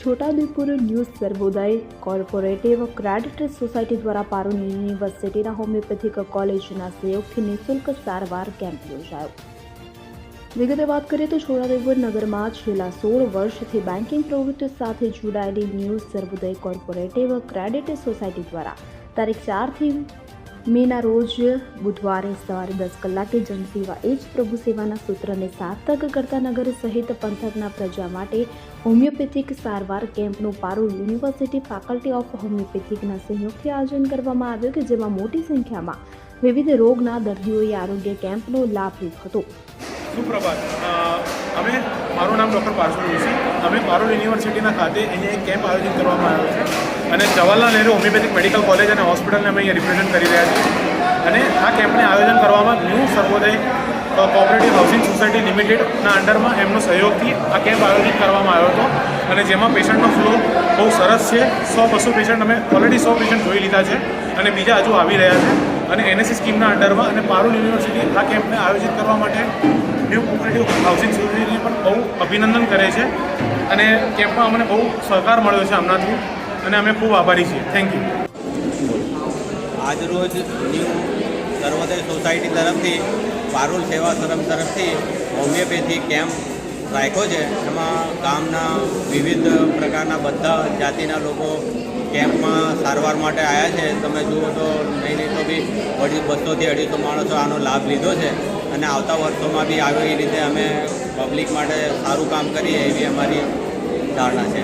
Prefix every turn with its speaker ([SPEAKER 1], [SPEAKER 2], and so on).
[SPEAKER 1] Chhotaudepur news Sarvodaya, cooperative credit society દ્વારા પારુલ યુનિવર્સિટીના homeopathic કોલેજના સહયોગથી નિઃશુલ્ક સારવાર કેમ્પ યોજાયો. વિગતે વાત કરીએ તો છોટાઉદેપુર નગરમાં છેલ્લા સોળ વર્ષથી બેન્કિંગ પ્રવૃત્તિઓ સાથે જોડાયેલી news Sarvodaya cooperative credit society દ્વારા તારીખ ચારથી મેના રોજ બુધવારે સવારે દસ કલાકે જનસેવા એ જ પ્રભુ સેવાના સૂત્રને સાર્થક કરતા નગર સહિત પંથકના પ્રજા માટે હોમિયોપેથિક સારવાર કેમ્પનું પારું યુનિવર્સિટી ફેકલ્ટી ઓફ હોમિયોપેથિકના સહયોગથી આયોજન કરવામાં આવ્યું કે જેમાં મોટી સંખ્યામાં વિવિધ રોગના દર્દીઓએ આરોગ્ય કેમ્પનો લાભ લીધો હતો.
[SPEAKER 2] સુપ્રભાત. અમે, મારું નામ ડૉક્ટર પાર્શ્વ જોશી. અમે પારોલ યુનિવર્સિટીના ખાતે અહીંયા એક કેમ્પ આયોજિત કરવામાં આવ્યો છે. અને Jawaharlal Nehru homeopathic medical college અને હોસ્પિટલને અમે અહીંયા રિપ્રેઝન્ટ કરી રહ્યા છીએ. અને આ કેમ્પને આયોજન કરવામાં new Sarvodaya cooperative housing society લિમિટેડના અંડરમાં એમનો સહયોગથી આ કેમ્પ આયોજિત કરવામાં આવ્યો હતો. અને જેમાં પેશન્ટનો ફ્લો બહુ સરસ છે. સો બસો પેશન્ટ અમે ઓલરેડી સો પેશન્ટ જોઈ લીધા છે અને બીજા હજુ આવી રહ્યા છે. અને એનએસસી સ્કીમના અંડરમાં અને પારુલ યુનિવર્સિટી આ કેમ્પને આયોજિત કરવા માટે કોઓપરેટિવ હાઉસિંગ સોસાયટીને પણ બહુ અભિનંદન કરે છે અને કેમ્પમાં અમને બહુ સહકાર મળ્યો છે હમણાંથી અને અમે ખૂબ આભારી છીએ. થેન્ક યુ
[SPEAKER 3] આજરોજ ન્યૂ સર્વોદય સોસાયટી તરફથી, પારુલ સેવા સરમ તરફથી હોમિયોપેથી કેમ્પ રાખ્યો છે. એમાં ગામના વિવિધ પ્રકારના બધા જાતિના લોકો કેમ્પમાં સારવાર માટે આવ્યા છે. તમે જુઓ તો નહીં નહીં તો બી અઢી બસોથી અઢીસો માણસો આનો લાભ લીધો છે. અને આવતા વર્ષોમાં બી આવી રીતે અમે પબ્લિક માટે સારું કામ કરીએ એવી અમારી ધારણા છે.